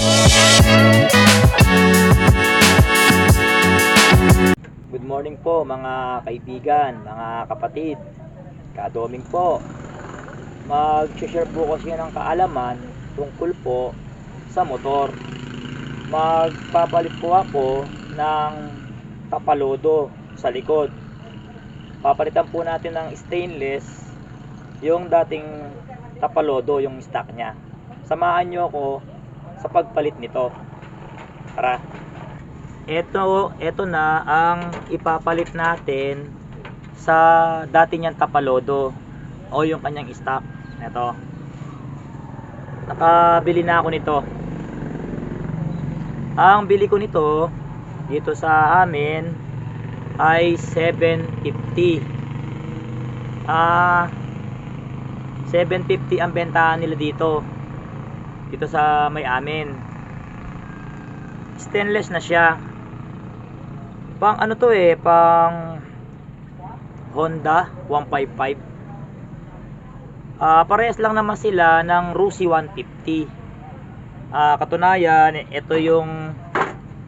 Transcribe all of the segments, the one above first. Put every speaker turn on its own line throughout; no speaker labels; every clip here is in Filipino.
Good morning po mga kaibigan, mga kapatid. Kadoming po. Mag-share po kasi ng kaalaman tungkol po sa motor. Magpapalit po ako ng tapalodo sa likod. Papalitan po natin ng stainless yung dating tapalodo, yung stock niya. Samahan nyo ako sa pagpalit nito. Tara. Ito, ito na ang ipapalit natin sa dati niyang tapalodo o yung kanyang stock. Ito. Nakabili na ako nito. Ang bili ko nito dito sa amin ay 750. Ah 750 ang bentahan nila dito. Dito sa may amin. Stainless na siya. Pang ano to eh pang Honda 155 Ah, parehas lang naman sila ng Rusi 150 Ah, katunayan ito yung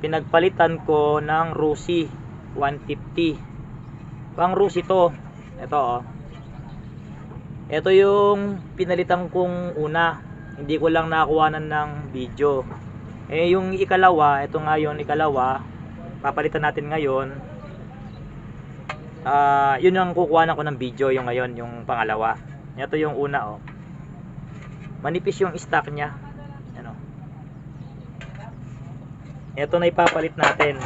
pinagpalitan ko ng Rusi 150 pang Rusi to. Ito oh. Ito yung pinalitan kong una hindi ko lang nakuhanan ng video. Eh yung ikalawa ito nga yung ikalawa papalitan natin ngayon. Ah yun yung kukuha ko ng video yung ngayon yung pangalawa. Ito yung una oh. Manipis yung stock nya ano? Ito na ipapalit natin.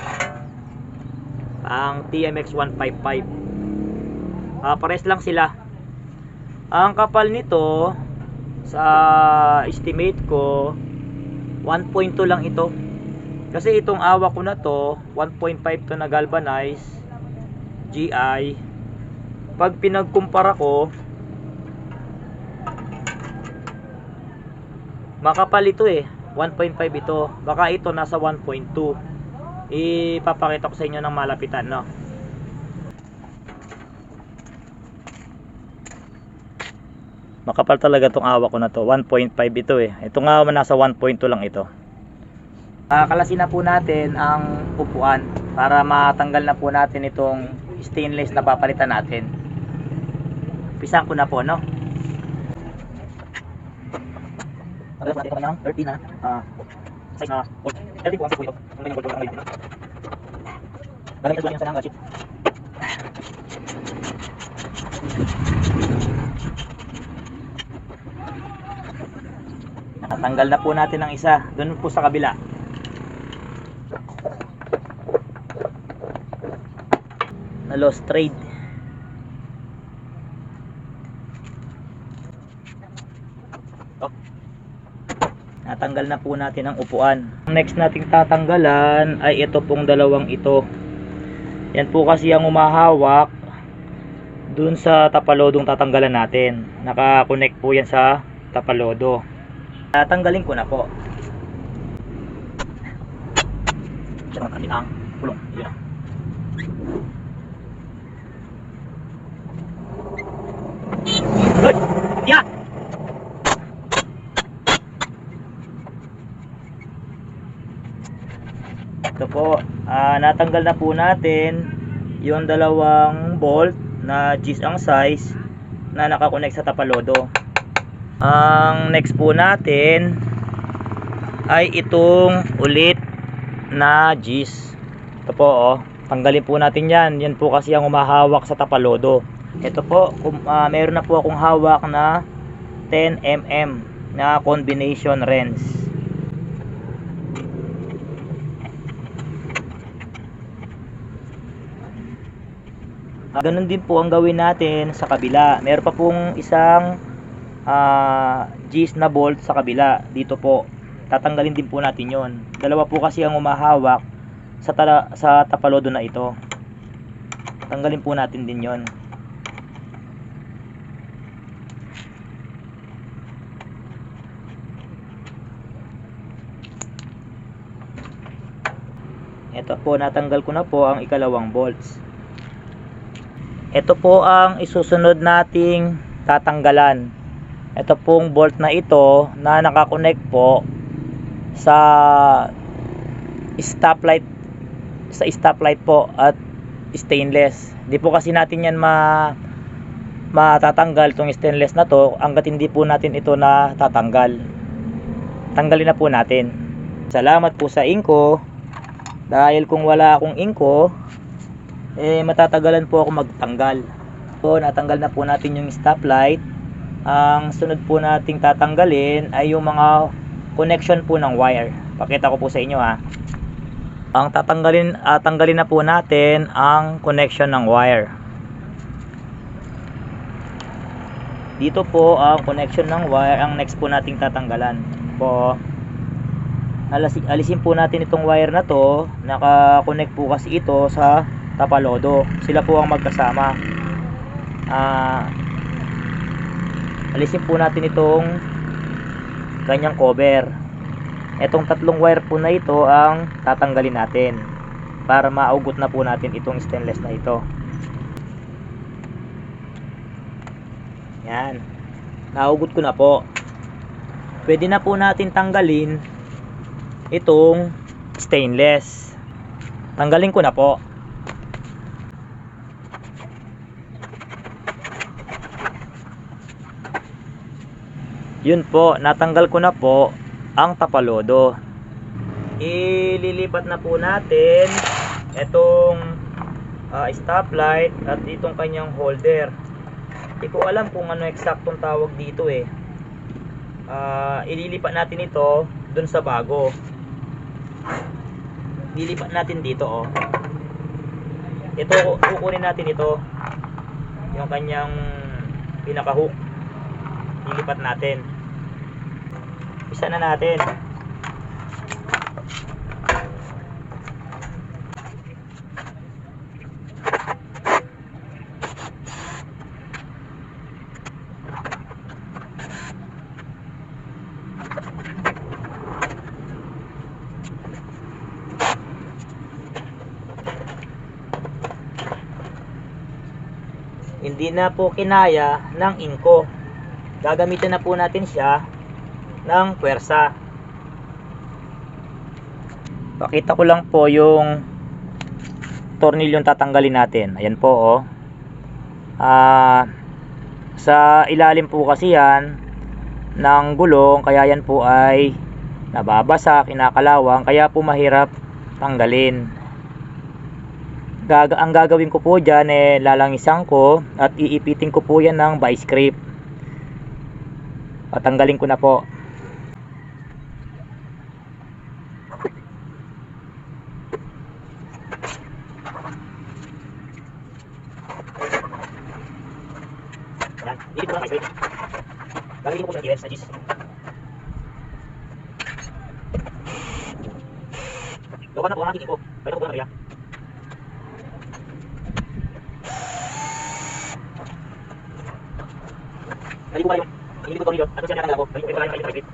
Ang TMX 155 ah pares lang sila. Ang kapal nito sa estimate ko 1.2 lang ito. Kasi itong awa ko na to 1.5 to na galvanize GI pag pinagkumpara ko makapal ito eh. 1.5 ito. Baka ito nasa 1.2 ipapakita ko sa inyo ng malapitan no makapal talaga tong awa ko na to 1.5 ito eh ito nga nasa 1.2 lang ito Ah, kalasin na po natin ang upuan para matanggal na po natin itong stainless na papalitan natin. Pisan ko na po, no? Tagalas natin kami ng 30 na ah, size na 30 po ang size po ito. Ang ganyan gold ang ganyan. Galing ito lang sa nang chip. Natanggal na po natin ang isa. Doon po sa kabila. na lost trade oh. natanggal na po natin ang upuan ang next nating tatanggalan ay ito pong dalawang ito yan po kasi ang umahawak dun sa tapalodong tatanggalan natin nakakonect po yan sa tapalodo tatanggalin ko na po natin ang pulong yan Good. Yeah. Ito po, ah, natanggal na po natin yung dalawang bolt na G's ang size na nakakonect sa tapalodo. Ang next po natin ay itong ulit na G's. Ito po oh, tanggalin po natin yan. Yan po kasi ang umahawak sa tapalodo. Ito po, kung, ah, meron na po akong hawak na 10mm na combination wrench. Ah, ganun din po ang gawin natin sa kabila. Meron pa pong isang ah, G's na bolt sa kabila. Dito po. Tatanggalin din po natin yon. Dalawa po kasi ang umahawak sa, tala, sa tapalodo na ito. Tanggalin po natin din yon. Ito po, natanggal ko na po ang ikalawang bolts. Ito po ang isusunod nating tatanggalan. Ito pong bolt na ito na nakakonect po sa stoplight sa stoplight po at stainless. Di po kasi natin yan ma matatanggal tong stainless na to hanggat hindi po natin ito na tatanggal. Tanggalin na po natin. Salamat po sa inko. Dahil kung wala akong inko, eh matatagalan po ako magtanggal. So, natanggal na po natin yung stoplight. Ang sunod po nating tatanggalin ay yung mga connection po ng wire. Pakita ko po sa inyo ha. Ang tatanggalin ah, tanggalin na po natin ang connection ng wire. Dito po ang connection ng wire ang next po nating tatanggalan. Po alisin po natin itong wire na to. Naka-connect po kasi ito sa tapalodo. Sila po ang magkasama. Ah alisin po natin itong kanyang cover. Etong tatlong wire po na ito ang tatanggalin natin para maugot na po natin itong stainless na ito. Yan. Naugot ko na po. Pwede na po natin tanggalin itong stainless. Tanggalin ko na po. Yun po, natanggal ko na po ang tapalodo. Ililipat na po natin itong ah, stoplight at itong kanyang holder. Hindi ko alam kung ano eksaktong tawag dito eh. Ah, ililipat natin ito dun sa bago. Lilipat natin dito oh. Ito kukunin natin ito. Yung kanyang pinaka hook. Lilipat natin. Isa na natin. Hindi na po kinaya ng inko. Gagamitin na po natin siya ng puwersa. Pakita ko lang po yung tornilyong tatanggalin natin. Ayan po oh. Ah sa ilalim po kasi yan ng gulong kaya yan po ay nababasa, kinakalawang kaya po mahirap tanggalin. Gaga ang gagawin ko po dyan eh lalangisan ko at iipitin ko po yan ng vice grip. Patanggalin ko na po. Yan, ilip ko lang vice grip. Gagawin ko po siyang sa cheese. Gawa na po ang aking ko. Pwede ko po lang Dali ko kayo. Hindi ko tornilyo. At siya natanggal ako. Dali ko kayo kayo kayo.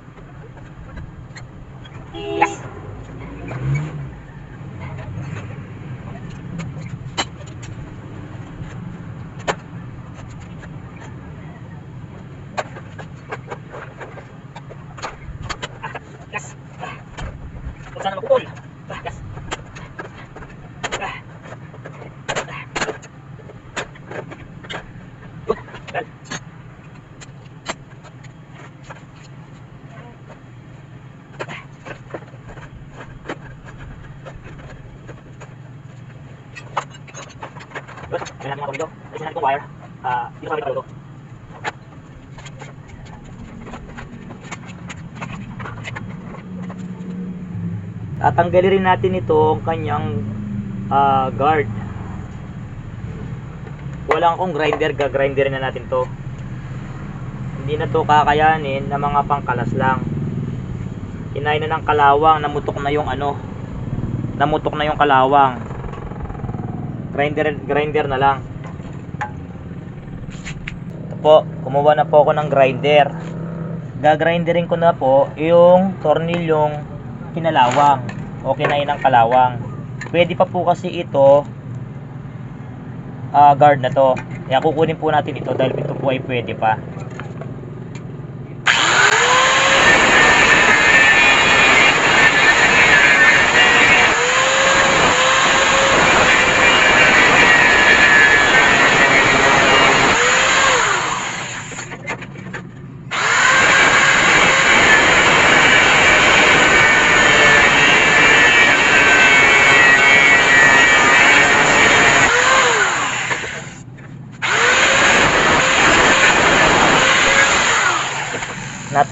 Yes. Ah, Yes. Kung saan magpupol. Ah, Yes. Ah. Ah. Good. Well. Good. Ayan natin mga tornilyo. Alisin natin itong wire. Ah, dito sa may kapalo. Tatanggalin rin natin ito ang kanyang ah, guard. Wala akong grinder, gagrinderin na natin to. Hindi na to kakayanin na mga pangkalas lang. Kinain na ng kalawang, namutok na yung ano, namutok na yung kalawang. Grinder, grinder na lang. Ito po, kumuha na po ako ng grinder. Gagrinderin ko na po yung tornilyong kinalawang o kinain ng kalawang. Pwede pa po kasi ito ah, guard na to. Kaya kukunin po natin ito dahil ito po ay pwede pa.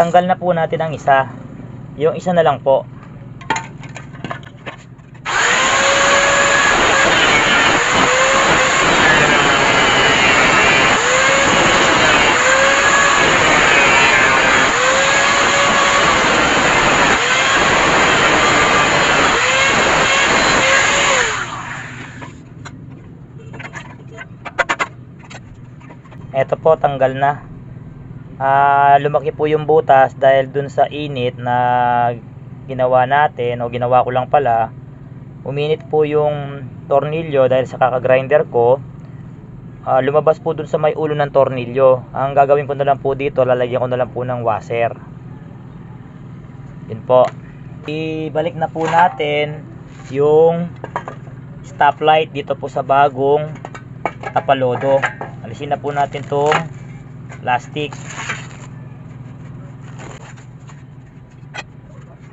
Natanggal na po natin ang isa. Yung isa na lang po. Eto po, tanggal na. Ah, lumaki po yung butas dahil dun sa init na ginawa natin o ginawa ko lang pala. Uminit po yung tornilyo dahil sa kaka-grinder ko. Ah, lumabas po dun sa may ulo ng tornilyo. Ang gagawin ko na lang po dito, lalagyan ko na lang po ng washer. Yun po. Ibalik na po natin yung stoplight dito po sa bagong tapalodo. Alisin na po natin tong plastic.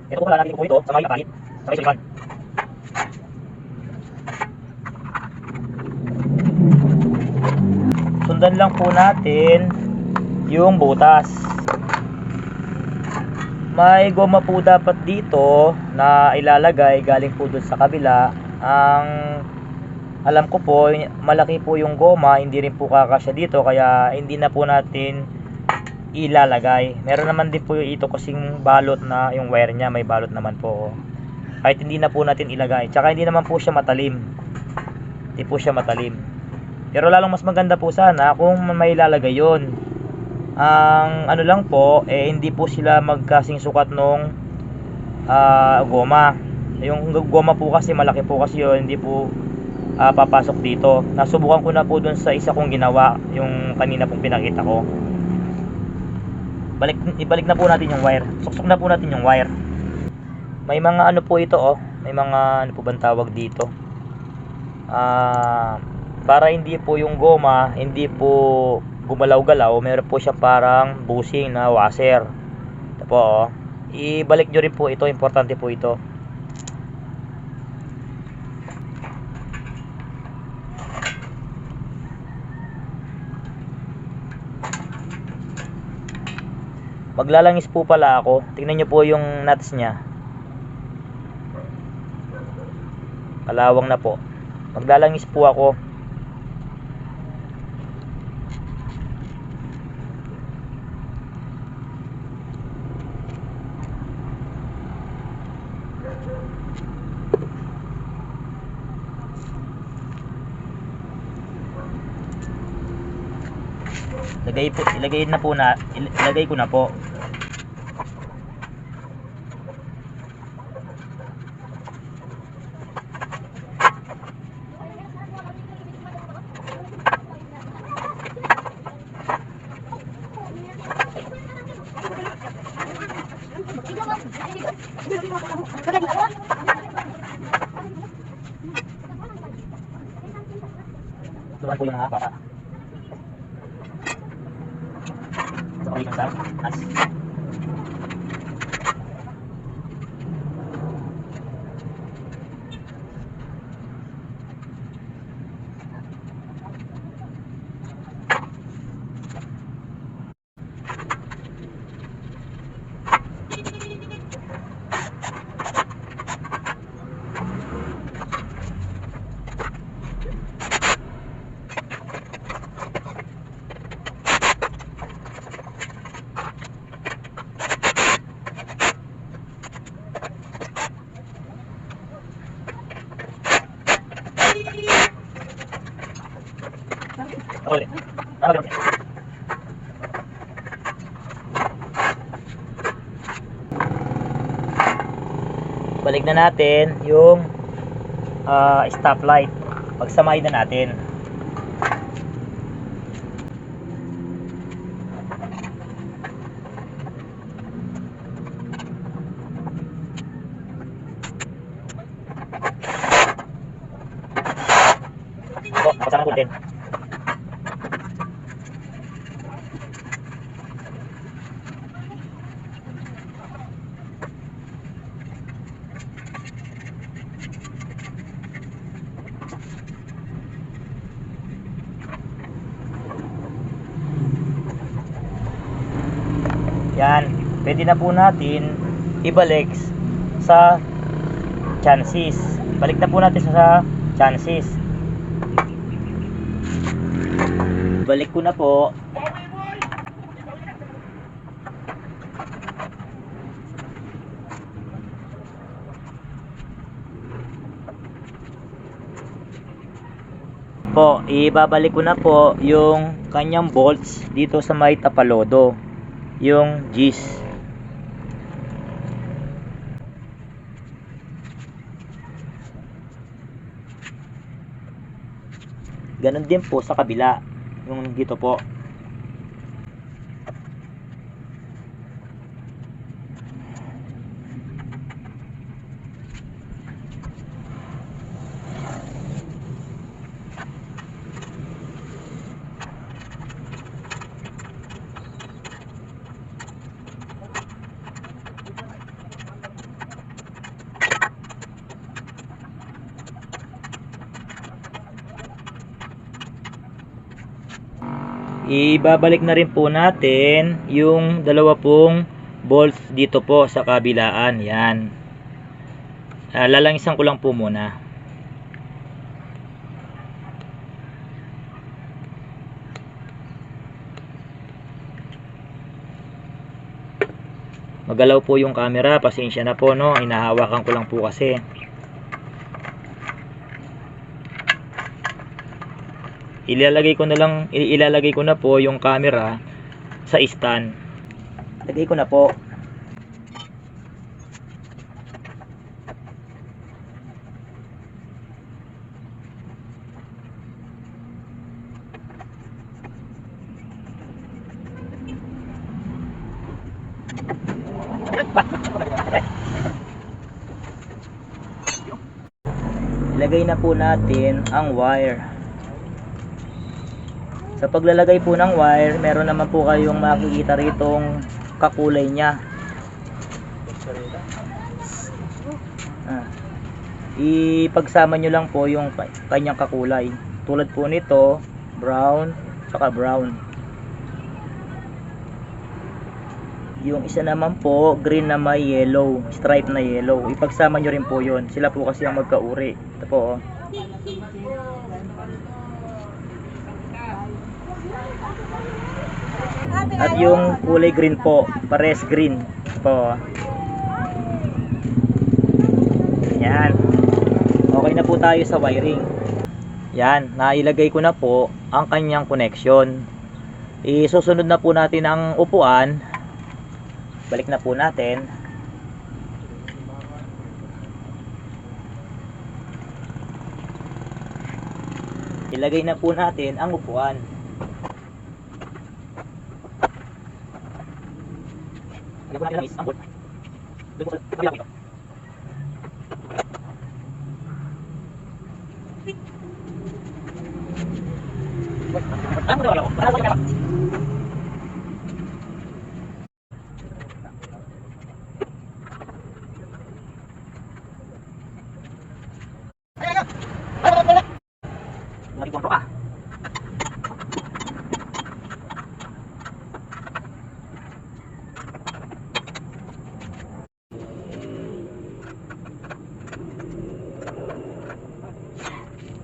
Ito po lalagay ko po ito sa may kahit sa may sulipan. Sundan lang po natin yung butas. May goma po dapat dito na ilalagay galing po dun sa kabila. Ang alam ko po, malaki po yung goma, hindi rin po kakasya dito kaya hindi na po natin ilalagay. Meron naman din po ito kasing balot na yung wire niya, may balot naman po. Kahit hindi na po natin ilagay. Tsaka hindi naman po siya matalim. Hindi po siya matalim. Pero lalong mas maganda po sana kung may ilalagay yon. Ang ano lang po, eh hindi po sila magkasing sukat nung ah, goma. Yung goma po kasi malaki po kasi yun, hindi po ah, papasok dito. Nasubukan ko na po dun sa isa kong ginawa, yung kanina pong pinakita ko. Balik, ibalik na po natin yung wire. Suksok na po natin yung wire. May mga ano po ito oh, may mga ano po bang tawag dito? Ah, para hindi po yung goma, hindi po gumalaw-galaw, meron po siya parang bushing na washer. Ito po oh. Ibalik nyo rin po ito, importante po ito. Maglalangis po pala ako. Tingnan nyo po yung nuts niya. Kalawang na po. Maglalangis po ako. Lagay po, ilagay na po na, il- ilagay ko na po. Tuwan po yung. Sa kawilang sa nuts. Ako ulit. Ako ulit. Na natin yung ah, stoplight. Pagsamahin na natin. Po, pasama ko din. Yan. Pwede na po natin ibalik sa chances. Balik na po natin sa chances. Balik ko na po. po, ibabalik ko na po yung kanyang bolts dito sa may tapalodo. Yung G's. Ganon din po sa kabila. Yung dito po. Ibabalik na rin po natin yung dalawa pong bolts dito po sa kabilaan. Yan. Ah, lalangisan ko lang po muna. Magalaw po yung camera. Pasensya na po no. Hinahawakan ko lang po kasi. Ilalagay ko na lang ilalagay ko na po yung camera sa stand. Lagay ko na po. Ilagay na po natin ang wire sa paglalagay po ng wire, meron naman po kayong makikita ritong kakulay niya. Ah. Ipagsama nyo lang po yung ka- kanyang kakulay. Tulad po nito, brown, saka brown. Yung isa naman po, green na may yellow, stripe na yellow. Ipagsama nyo rin po yun. Sila po kasi ang magkauri. Ito po, oh. At yung kulay green po, pares green po. Yan. Okay na po tayo sa wiring. Yan, nailagay ko na po ang kanyang connection. Isusunod na po natin ang upuan. Balik na po natin. Ilagay na po natin ang upuan. Ano po natin is ang bolt. Doon po sa kabila ko ito. Ano po ako? Ano po ako? Lagi ko ang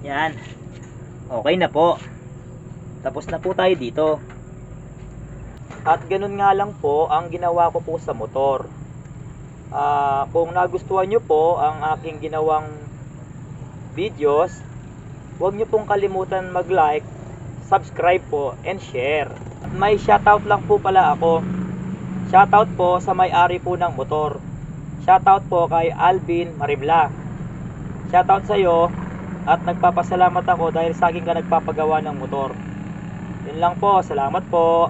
Yan. Okay na po. Tapos na po tayo dito. At ganun nga lang po ang ginawa ko po sa motor. Ah, kung nagustuhan nyo po ang aking ginawang videos, huwag nyo pong kalimutan mag-like, subscribe po, and share. May shoutout lang po pala ako. Shoutout po sa may-ari po ng motor. Shoutout po kay Alvin Maribla. Shoutout sa iyo at nagpapasalamat ako dahil sa akin ka nagpapagawa ng motor. Yun lang po, salamat po.